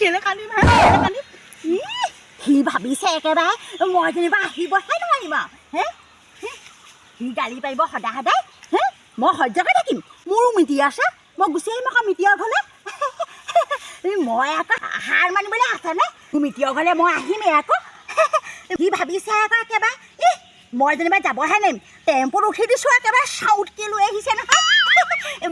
কেলে কান্দিম হে? কেলে কান্দিম ই, সি ভাবিছে একেবাৰে মই যেনিবা আহিবহে নোৱাৰিম আৰু হে? সি গালি পাৰিব সদায় সদায়? হে? মই সহ্য কৰি থাকিম। মোৰো মিতি আছে মই গুচি আহিম আকৌ মিতিয়ৰ ঘৰলৈ। মই আকৌ হাৰ মানিবলৈ আছেনে মিতিয়ৰ ঘৰলৈ মই আহিমেই আকৌ। সি ভাবিছে আকৌ একেবাৰে ই মই যেনিবা যাবহে নোৱাৰিম। টেম্পুত উঠি দিছোঁ একেবাৰে চাউতকৈ লৈ আহিছে নহয়।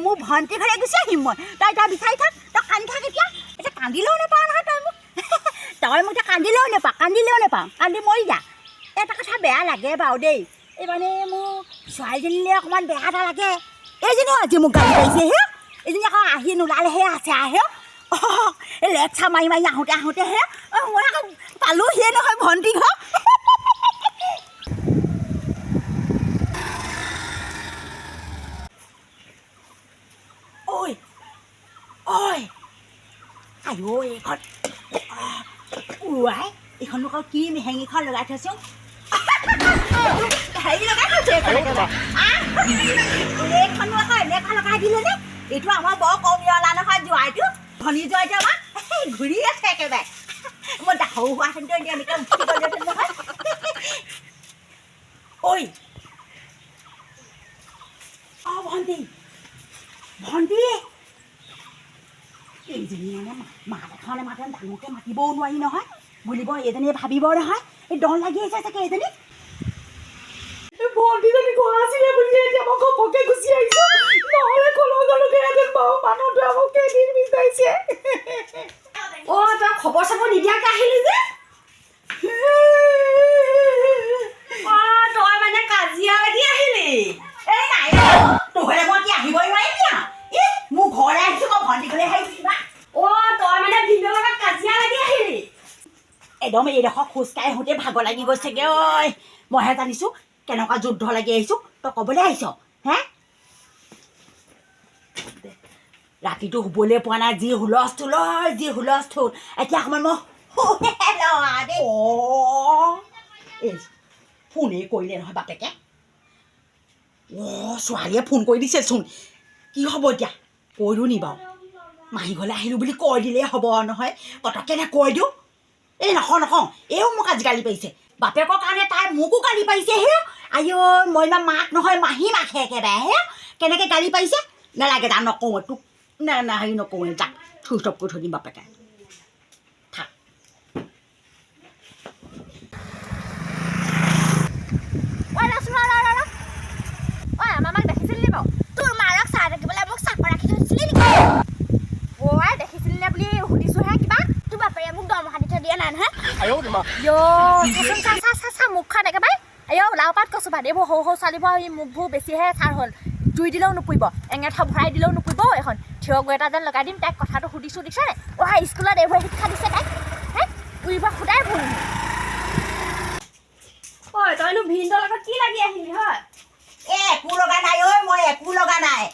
মোৰ ভণ্টি ঘৰলৈ গুচি আহিম মই। তই তই বিচাৰি থাক তই কান্দি থাক এতিয়া এতিয়া। কান্দিলেও নাপাওঁ নহয় তই মোক? তই মোক এতিয়া কান্দিলেও নাপাওঁ কান্দিলেও নাপাওঁ কান্দি মৰি যা। এটা কথা বেয়া লাগে বাৰু দেই। এই মানে মোৰ ছোৱালীজনীলৈ অকণমান বেয়া এটা লাগে। এইজনীও আজি মোক গালি পাৰিছে হে। এইজনী আকৌ আহি নোলালেহে আছে আহে। অঁ এই লেকচা মাৰি মাৰি আহোঁতে আহোঁতেহে অঁ মই আকৌ পালোহিয়ে নহয় ভণ্টি ঘৰ কি মেহেঙিখন লগাই থৈছোঁ হেৰি লগাই থৈছে এইখন আকৌ এনেকুৱা লগাই দিলে নে এইটো আমাৰ বৰ কমিয়লা নহয় জোৱাইটো ধনী জোৱাইটো আমাৰ ঘূৰি আছে একেবাৰে মই সৰু হোৱাহেঁতেনতো এতিয়া এনেকৈ উঠি গ'লোহেঁতেন নহয় ঐ অঁ ভণ্টি ভণ্টি এইজনী মানে মাত এখনে মাতে ডাঙৰকৈ মাতিবও নোৱাৰি নহয় বুলিব এইজনীয়ে ভাবিব নহয় এই ডৰ লাগি আহিছে চাগে এইজনী ভণ্টিজনী ঘৰ আছিলে বুলি এতিয়া মই ঘপকে গুচি আহিছো নহ'লে গলো কে এদিন বাৰু মানুহটোৱে আমাকে কেইদিন বিচাৰিছে অ' তা খবৰ সব নিদিয়াকে আহিলি যে অ' তই মানে কাজিয়া লাগি আহিলি এই নাই তোহলে মই কি আহিবই নোৱাৰিম না ই মোৰ ঘৰলৈ আহিছোঁ মই ভণ্টি ঘৰলৈ আহিছোঁ কিবা অ' তই মানে ভিনদেউৰ লগত কাজিয়া লাগি আহিলি একদম এইডোখৰ খোজকাঢ়ি আহোঁতে ভাগৰ লাগি গৈছেগৈ ঐ। মইহে জানিছোঁ কেনেকুৱা যুদ্ধ লাগি আহিছোঁ। তই ক'বলৈ আহিছ, হে? ৰাতিটো শুবলৈ পোৱা নাই, যি হুলস্থুল যি হুলস্থুল এতিয়া সময়ত মই ফোনেই কৰিলে নহয় বাপেকে। অ' ছোৱালীয়ে ফোন কৰি দিছেচোন কি হ'ব এতিয়া? কৈ দিওঁ নি বাৰু? মাহী ঘৰলৈ আহিলোঁ বুলি কৈ দিলেই হ'ব নহয়। পটককেনে কৈ দিওঁ? এই নকওঁ নকওঁ এও মোক আজি গালি পাৰিছে। বাপেকৰ কাৰণে তাই মোকো গালি পাৰিছে হে আইঅ মই ইমান মাক নহয়, মাহী মাকহে একেবাৰে হে কেনেকৈ গালি পাৰিছে? নালাগে যা নকওঁ তোক। হেৰি নকওঁ যা চুইচ অফ কৰি থৈ দিম বাপেকে থাক ঐ ৰচোন ৰ ৰ ৰ ঐ আমাৰ মাক দেখিছিলি নি বাৰু তোৰ মাৰক চাহ থাকিবলৈ মোক চাকৰ ৰাখি থৈছিলি নেকি ঐ দেখিছিলি নে বুলি সুধিছোঁহে কিবা তোৰ বাপেৰে মোক দৰমহা দি থৈ দিয়া নাই নহয় য়' চাচোন চা চা চা চা মুখখন একেবাৰে আইঅ ওলাব পাত কৈছোঁ ভাত এইবোৰ সৰু সৰু ছোৱালীবোৰ এই মুখবোৰ বেছিহে ছাৰ হ'ল জুই দিলেও নুপুৰিব এঙেঠা ভৰাই দিলেও নুপুৰিব এখন থিয় গৈ এটা যেন লগাই দিম তাইক কথাটো সুধিছোঁ দিছে নে অহা স্কুলত এইবোৰ শিক্ষা দিছে তাইক হে উৰিব সোধাই ভুল ঐ তইনো ভিনদেউৰ লগত কি লাগি আহিলি হয় এ একো লগা নাই ঐ মই একো লগা নাই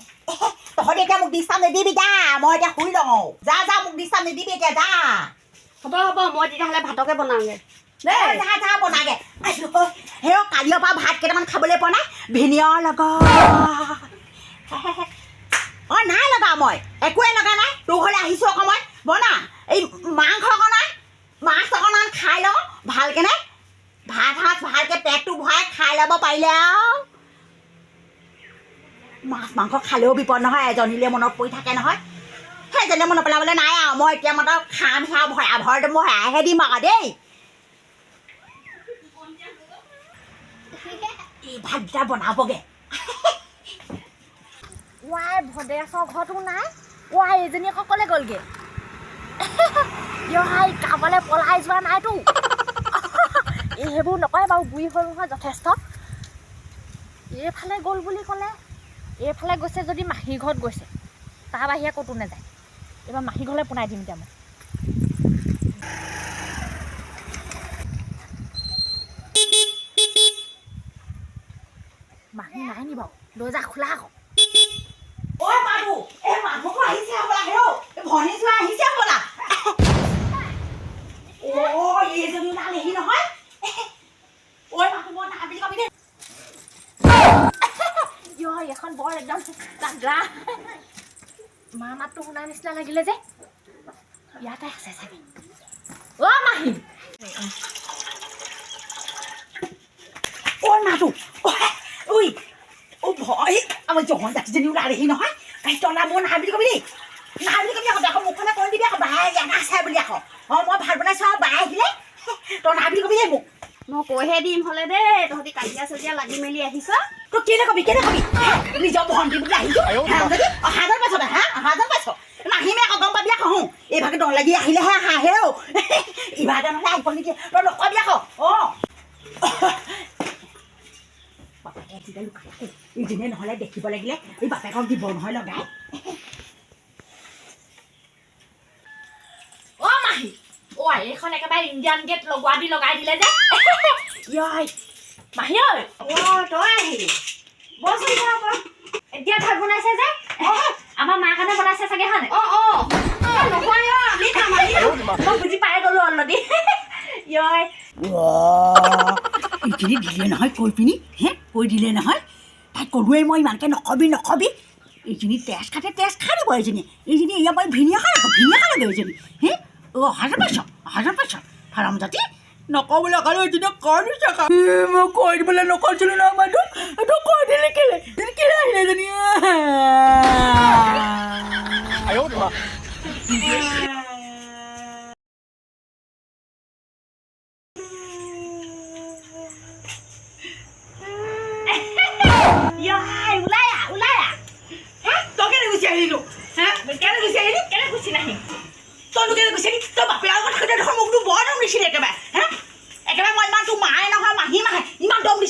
তহঁতি এতিয়া মোক ডিষ্টাৰ্ব নিদিবি যা মই এতিয়া শুই লওঁ যা যা মোক ডিষ্টাৰ্ব নিদিবি এতিয়া যা হ'ব হ'ব মই তেতিয়াহ'লে ভাতকে বনাওঁগে কালিৰ পৰা ভাত কেইটামান খাবলৈ পোৱা নাই? ভিনিয়ৰ লগত অঁ নাই লগা মই। একোৱে লগা নাই। তোৰ ঘৰলৈ আহিছোঁ অকণমান বনা। এই মাংস অকণমান মাছ অকণমান খাই লওঁ। ভালকেনে ভাত সাজ ভালকৈ পেটটো ভৰাই খাই ল'ব পাৰিলে আৰু মাছ মাংস খালেও বিপদ নহয়। এজনীলৈ মনত পৰি থাকে নহয়। সেইজনে মনত পেলাবলৈ নাই আৰু মই এতিয়া মাত্ৰ খাম সেয়া ভৰা ভৰটো মই সেয়াহে দিম আকৌ দেই। ভাতকেইটা বনাবগে? ৱাই ভদেশৰ ঘৰতো নাই ৱাই এজনী আকৌ ক'লে গ'লগে য়াই কামলৈ পলাই যোৱা নাইতো। সেইবোৰ নকয় বাৰু বুঢ়ী হ'ল নহয় যথেষ্ট। এইফালে গ'ল বুলি ক'লে এইফালে গৈছে যদি মাহী ঘৰত গৈছে। তাৰ বাহিৰে ক'তো নাযায়। এইবাৰ মাহী ঘৰলৈ পোনাই দিম এতিয়া মই। বাৰু দৰ্জা খোলা আকৌ। ঐ মানুহ এই মানুহটো আহিছে হ'বলা হেৰৌ ভনী চোৱা আহিছে হ'বলা। অ' এইজনী ওলালেহি নহয়। ঐ মানুহ মই নাই বুলি কবি দেই এখন বৰ একদম তাগৰা মা মাতটো শুনা নিচিনা লাগিলে যে। ইয়াতে আছে চাবি অ মাহী ঐ মাটো ঐ অ' ভয় আমাৰ জহন জাতিজনী ওলালেহি নহয়? তাই তলা মোৰ নাই বুলি কবি দেই। বুলি কবি আকৌ দেখোন মুখখনে কৈ দিবি আকৌ বাই ইয়াত আছে বুলি আকৌ। অঁ মই ভাত বনাইছোঁ আৰু বাই আহিলে। তই নাই বুলি কবি দেই মোক। মই কৈহে দিম হ'লে দেই তহঁতি কাজিয়া চাজিয়া লাগি মেলি আহিছ। তই কেলে কবি কেলে কবি? নিজৰ ভণ্টি বুলি আহিছোঁ যদি অহা যেন পাইছ হা অহা যেন পাইছ। নাহিমে আকৌ গম পাবি আকৌ এইভাগে দল লাগি আহিলেহে হাঁহে অ' ইভাগে নহ'লে আহিব নেকি? তই নকবি আকৌ অঁ। বাপেকে আজিকালি লুকাই ইজনে নহ'লে দেখিব লাগিলে এই বাপেকক দিব নহয় লগাই। অ মাহী অ এইখন একেবাৰে ইণ্ডিয়ান গেট লগোৱা দি লগাই দিলে যে। ইয়ই মাহী ঐ। অ তই আহিলি বচোন। এতিয়া ভাত বনাইছে যে? আমাৰ মাৰ কাৰণে বনাইছে চাগে হয় অ অ। মই বুজি পাই গলো অলৰেডি। ইয়ই। এইখিনি দিলে নহয় কৈ পিনি হে? কৈ দিলে নহয়? তাই ক'লোৱেই মই ইমানকৈ নকবি নকবি। এইখিনি তেজ খাতে তেজ খাই দিব এইজনী এইজনী এয়া মই ভিনিয়া খাই আকৌ ভিনিয়া খাই লাগিব এইজনী হে? অ' হাজাৰ পাইছ হাজাৰ পাইছ হাৰাম জাতি নকবলৈ ক'লে এইজনী কৈ দিছে। মই কৈ দিবলৈ নকৈছিলোঁ নহয় বাইদেউ এইটো কৈ দিলে কেলে? এইজনী কেলে আহিলে এজনী ইয়ই ওলাই আহ ওলাই আহ তই কেলে গুচি আহিলোঁ হে কেলে গুচি আহিলি কেলে গুচি নাহি তইনো কেলে গুচি আহিলি তই বাপেৰ আগত থাকোঁতে দেখোন মোকতো বৰ দম দিছিলি একেবাৰে হে একেবাৰে মই ইমান তোৰ মায়ে নহয় মাহী মাহে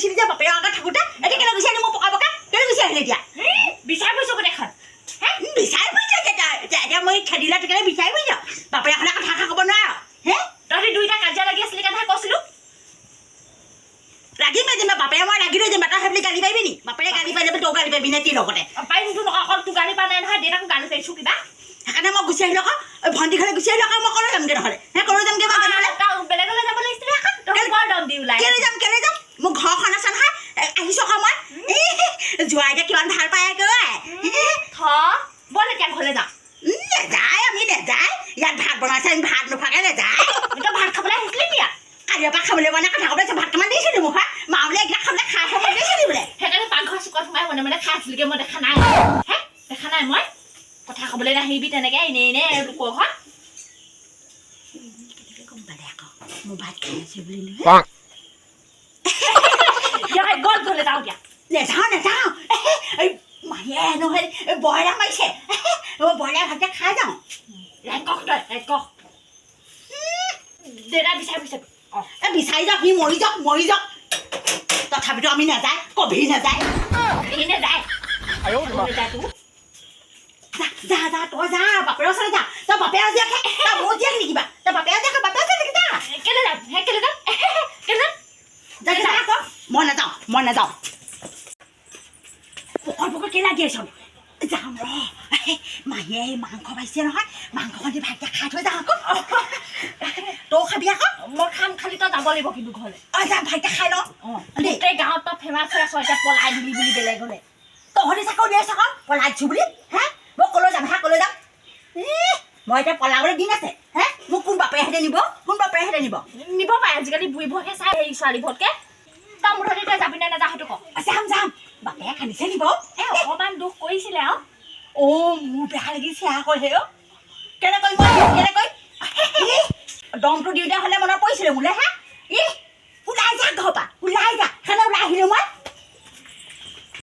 ইমান দম দিছিলি যে বাপেৰ আগত থাকোঁতে এতিয়া কেলে গুচি আহিলি মই পকা পকা কেলে গুচি আহিলি এতিয়া? বিচাৰ ফুৰিছোঁ গোটেইখন বিচাৰি ফুৰিছ এতিয়া মই খেদিলে কেলে বিচাৰি ফুৰিছ? বাপেৰ এখনে কথা এষাৰ ক'ব নোৱাৰ। হে? তহঁতি দুইটা কাজিয়া লাগি আছিলি কাৰণেহে কৈছিলোঁ? লাগিমে যেনিবা বাপেৰে মই লাগিলোঁ যেনিবা তই সেইবুলি গালি পাৰিবি নি? বাপেৰে গালি পাই যাবি তই গালি পাৰিবি নে কি লগতে? পাৰিমতো নকওঁ অকল তোৰ গালি পা নাই নহয় দেউতাকো গালি পাৰিছোঁ কিবা? সেইকাৰণে মই গুচি আহিলোঁ আকৌ ভণ্টি ঘৰলৈ গুচি আহিলোঁ আকৌ মই ক'লৈ যামগৈ নহ'লে হে ক'লৈ যামগৈ মই নহ'লে তই বেলেগলৈ যাব লাগিছিলে আকৌ তই বৰ দম দি ওলাই কেলে যাম কেলে যাম মোৰ ঘৰখন আছে নহয় এ, আহিছোঁ আকৌ মই এই, যোৱা এতিয়া কিমান ভালো পায় আকৌ থ ব'ল এতিয়া ঘৰলৈ যাওঁ উম, নেযায় আমি নেযায় ইয়াত ভাত বনাইছে আমি ভাত নোখোৱাকৈ নেযায় তই ভাত খাবলৈ আহিছিলি নি ইয়াত কালিৰ পৰা খাবলৈ মানে কথা ক'বলৈ ভাত কেইটামান দিছিলোঁ মোক মা বোলে এইকেইটা খাবলৈ খাই খাব দিছিলোঁ বোলে সেইকাৰণে পাকঘৰ চুকত সোমাই মনে মনে খাই আছিলগৈ মই দেখা নাই হে দেখা নাই মই কথা ক'বলৈ নাহিবি তেনেকৈ এনেই এনেই লোকৰ ঘৰত কেনেকৈ গম পালে আকৌ মোৰ ভাত খাই আছে বুলি নহয় ইয়াত গ'ল ঘৰলৈ যাওঁ এতিয়া নেযাওঁ নেযাওঁ এই মাহীয়ে নহয় এই ব্ৰইলাৰ মাৰিছে মই ব্ৰইলাৰ ভাতকে খাই যাওঁ ৰাইকক তই ৰাইকক দেউতা বিচাৰি ফুৰিছে অঁ এই বিচাৰি যাওক সি মৰি যাওক মৰি যাওক। তথাপিতো আমি নাযায় কভি নাযায়। সি নেযায়। নেযায় তোৰ যা যা যা তই যা বাপেৰ ওচৰলৈ যা। তই বাপেৰ জীয়াক হে তই মোৰ জীয়াক নিকিবা তই বাপেৰ জীয়াক বাপেৰ জীয়াক যা কেলৈ যাম? হে কেলৈ যাম? কেলৈ যাম? যা যা আকৌ মই নাযাওঁ মই নাযাওঁ। পকৰ পকৰ কেলা দিয়ে চোন যাম ৰ। মাহীয়ে এই মাংস পাইছে নহয় মাংসকণ দি ভালকৈ খাই থৈ যা আকৌ। তই খাবি আকৌ। মই খাম খালি তই যাব লাগিব কিন্তু ঘৰলৈ। অঁ যা ভালকৈ খাই লওঁ। গোটেই গাঁৱত তই ফেমাছ হৈ আছ এতিয়া পলাই দিলি বুলি বেলেগলৈ তহঁতি চাকৰি উলিয়াইছ আকৌ পলাইছোঁ বুলি। হে মই ক'লৈ যাম হা ক'লৈ যাম? মই এতিয়া পলাবলৈ দিন আছে। হে মোক কোন বাপেৰে হেঁতে নিব? কোন বাপেৰে হেঁতে নিব? নিব পাৰে আজিকালি বুঢ়ীবোৰকে চাই হেৰি ছোৱালীবোৰতকে। তই মুঠতে তই যাবি নে নাযাওঁ সেইটো কওঁ যাম যাম। বাপেৰে খান্দিছে নিব। কৰিছিলে আৰু অ' মোৰ বেয়া লাগিছে আকৌ সেই অ' কেনেকৈ মই, কেনেকৈ? দমটো দিওঁতে হ'লে মনত পৰিছিলে মোলৈ হা। ই, ওলাই যা ঘৰৰ পৰা, ওলাই যা। সেনে ওলাই আহিলোঁ মই।